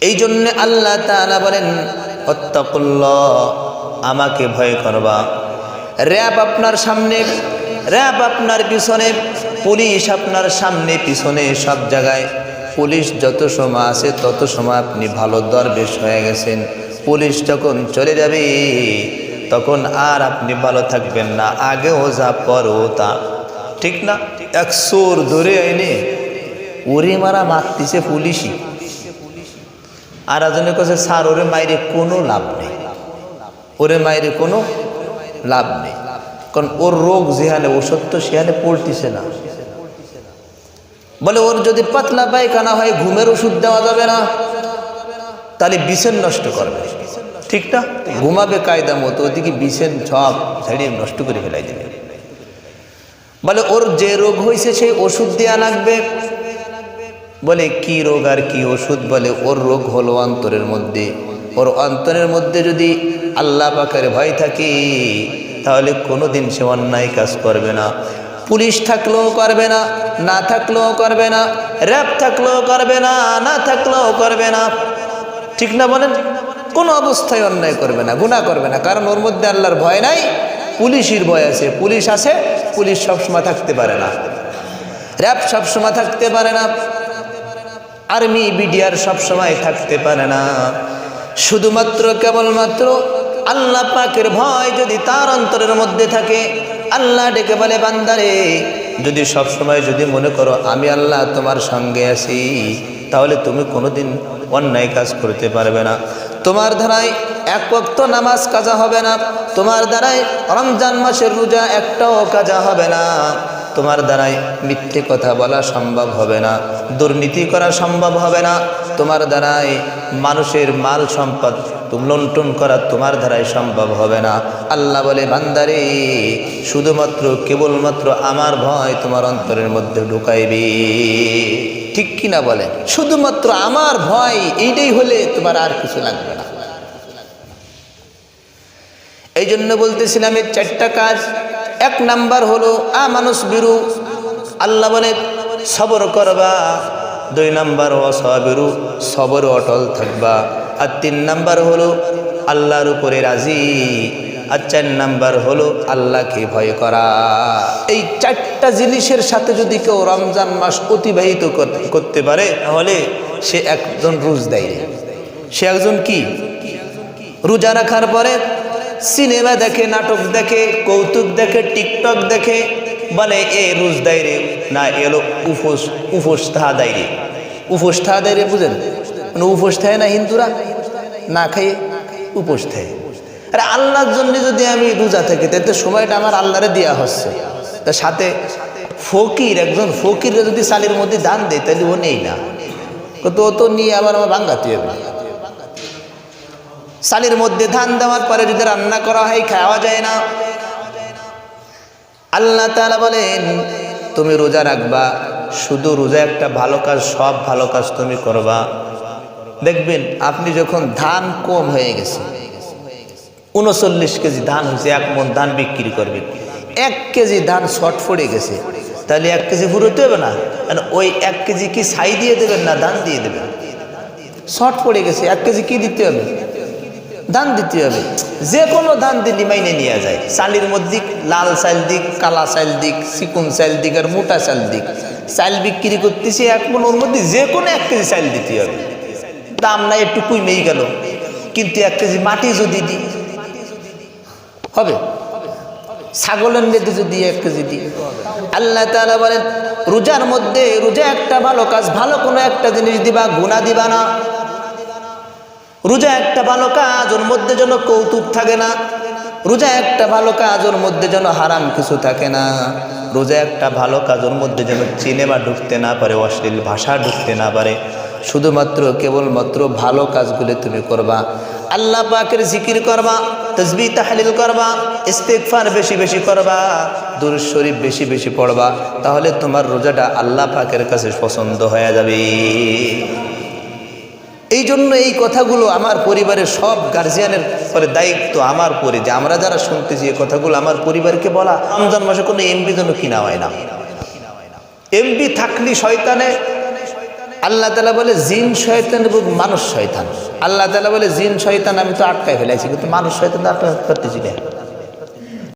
এই জন্য আল্লাহ তাআলা বলেন, অত্তাকুল্লাহ, আমাকে ভয় করবা। র্যাব আপনার সামনে, র্যাব আপনার পিছনে, পুলিশ আপনার সামনে, পিছনে সব জায়গায়। পুলিশ যত সময় আছে, তত সময় আপনি ভালো দরবেশ হয়ে গেছেন। পুলিশ যখন চলে যাবে, তখন আর আপনি ভালো থাকবেন না। আগেও যা পরও তা। ঠিক না? এক সোর ধরে এনে উড়ে মারা মারতিছে পুলিশই। আর একজনের কাছে স্যার, ওরে মাইরে কোনো লাভ নেই। ওরে মাইরে কোনো লাভ নেই। কারণ ওর রোগ যেখানে, ওষুধ তো সেখানে পড়তিছে না। বলে, ওর যদি পাতলা পায়খানা হয়, ঘুমের ওষুধ দেওয়া যাবে না। তাহলে বিষের নষ্ট করবে। ঠিক না? ঘুমাবে কায়দা মতো, ওদিকে বিষের সব ঝাড়িয়ে নষ্ট করে ফেলাই দেবে। বলে, ওর যে রোগ হয়েছে সেই ওষুধ দেওয়া লাগবে। বলে, কি রোগ আর কি ওষুধ? বলে, ওর রোগ হলো অন্তরের মধ্যে। ওর অন্তরের মধ্যে যদি আল্লাহ পাকের ভয় থাকে, তাহলে কোনো দিন সে অন্যায় কাজ করবে না। পুলিশ থাকলেও করবে না না থাকলেও করবে না, র্যাব থাকলেও করবে না না থাকলেও করবে না। ঠিক না বলেন? কোনো অবস্থায় অন্যায় করবে না গুণা করবে না। কারণ ওর মধ্যে আল্লাহর ভয় নাই, পুলিশের ভয় আছে। পুলিশ আছে, পুলিশ সবসময় থাকতে পারে না। র্যাব সবসময় থাকতে পারে না। আর্মি বিডিআর সবসময় থাকতে পারে না। শুধুমাত্র কেবলমাত্র আল্লাহ পাকের ভয় যদি তার অন্তরের মধ্যে থাকে, আল্লাহ ডেকে বলে, বান্দারে, যদি সব সময় যদি মনে করো আমি আল্লাহ তোমার সঙ্গে আছি, তাহলে তুমি কোনোদিন অন্যায় কাজ করতে পারবে না। তোমার ধারায় এক বক্ত নামাজ কাজা হবে না, তোমার দ্বারাই রমজান মাসের রোজা একটাও কাজা হবে না। তোমার দ্বারাই মিথ্যে কথা বলা সম্ভব হবে না, দুর্নীতি করা সম্ভব হবে না। তোমার দ্বারাই মানুষের মাল সম্পদ লুণ্ঠন করা তোমার দ্বারাই সম্ভব হবে না। আল্লাহ বলে, বান্দারে, শুধুমাত্র, কেবলমাত্র আমার ভয় তোমার অন্তরের মধ্যে ঢুকাইবে। ঠিক কিনা বলে? শুধুমাত্র আমার ভয়, এইটাই হলে তোমার আর কিছু লাগবে না। এই জন্য বলতেছিলাম, এর চারটা কাজ এক নাম্বার হলো, আ মানুষ বিরু। আল্লাহ বলে, সবর করবা। দুই নাম্বার অসবিরু সবর। অটল থাকবা। আর তিন নাম্বার হলো, আল্লাহর উপরে রাজি। আর চার নাম্বার হলো, আল্লাহকে ভয় করা। এই চারটা জিনিসের সাথে যদি কেউ রমজান মাস অতিবাহিত করতে পারে, তাহলে সে একজন রোজ দেয় সে একজন কি? রোজা রাখার পরে সিনেমা দেখে, নাটক দেখে, কৌতুক দেখে, টিকটক দেখে, বলে, এ রোজ দেয় রে না এলো উপোস উপোস তাহা দেয় রে উপোস দেয় রে বুঝেন? মানে উপোস থাকে না হিন্দুরা? না খাইয়ে উপোস থাকে আরে আল্লাহর জন্য যদি আমি রোজা থাকি তাতে সময়টা আমার আল্লাহরে দেওয়া হচ্ছে। তার সাথে ফকির, একজন ফকিরে যদি চালের মধ্যে দান দেয়, তাহলে ও নেই না। তো তো নিয়ে আবার আমার বাঙ্গাতে হবে। চালের মধ্যে ধান দেওয়ার পরে যদি রান্না করা হয়, খাওয়া যায় না। আল্লাহ তাআলা বলেন, তুমি রোজা রাখবা, শুধু রোজা একটা ভালো কাজ, সব ভালো কাজ তুমি করবা। দেখবেন, আপনি যখন ধান কম হয়ে গেছে, উনচল্লিশ কেজি ধান হয়েছে, এক মন ধান বিক্রি করবেন এক কেজি ধান শর্ট পড়ে গেছে, তাহলে এক কেজি ফুরোতে হবে না। কারণ ওই এক কেজি কি ছাই দিয়ে দেবেন না ধান দিয়ে দেবেন? শর্ট পড়ে গেছে, এক কেজি কি দিতে হবে? ধান দিতে হবে। যে কোনো ধান দিলি মাইনে নেওয়া যায়। চালের মধ্যে লাল চাল দিক, কালা চাল দিক চিকুন চাল দিক আর মোটা চাল দিক। চাল বিক্রি করতেছি এখন ওর মধ্যে যে কোনো এক কেজি চাল দিতে হবে। দাম নাই, একটু কুইমেই গেল। কিন্তু এক কেজি মাটি যদি দিই, হবে? ছাগলের নেতে যদি এক কেজি দিই, আল্লাহ তাআলা বলেন, রোজার মধ্যে রোজা একটা ভালো কাজ, ভালো কোনো একটা জিনিস দিবা গুণা দিবা না। রোজা একটা ভালো কাজ, ওর মধ্যে যেন কৌতুক থাকে না। রোজা একটা ভালো কাজ, ওর মধ্যে যেন হারাম কিছু থাকে না। রোজা একটা ভালো কাজ, ওর মধ্যে যেন সিনেমা ঢুকতে না পারে, অশ্লীল ভাষা ঢুকতে না পারে। শুধুমাত্র, কেবলমাত্র ভালো কাজগুলি তুমি করবা। আল্লাহ পাকের জিকির করবা তসবি তাহলিল করবা ইস্তেকফার বেশি বেশি করবা দুর শরীফ বেশি বেশি পড়বা, তাহলে তোমার রোজাটা আল্লাহ পাকের কাছে পছন্দ হয়ে যাবে। এই জন্য এই কথাগুলো আমার পরিবারের সব গার্জিয়ানের পরে দায়িত্ব আমার পরে। যে আমরা যারা শুনতেছি এই কথাগুলো আমার পরিবারকে বলা, রমজান মাসে কোনো এমবি যেন কিনা হয় না। এমবি থাকলি শয়তানে, আল্লাহ তালা বলে জিন শয়তান এবং মানুষ শয়তান। আল্লাহ তালা বলে জিন শয়তান আমি তো আটকায় ফেলাইছি, কিন্তু মানুষ শয়তান তো আটকাতে পারতেছি না।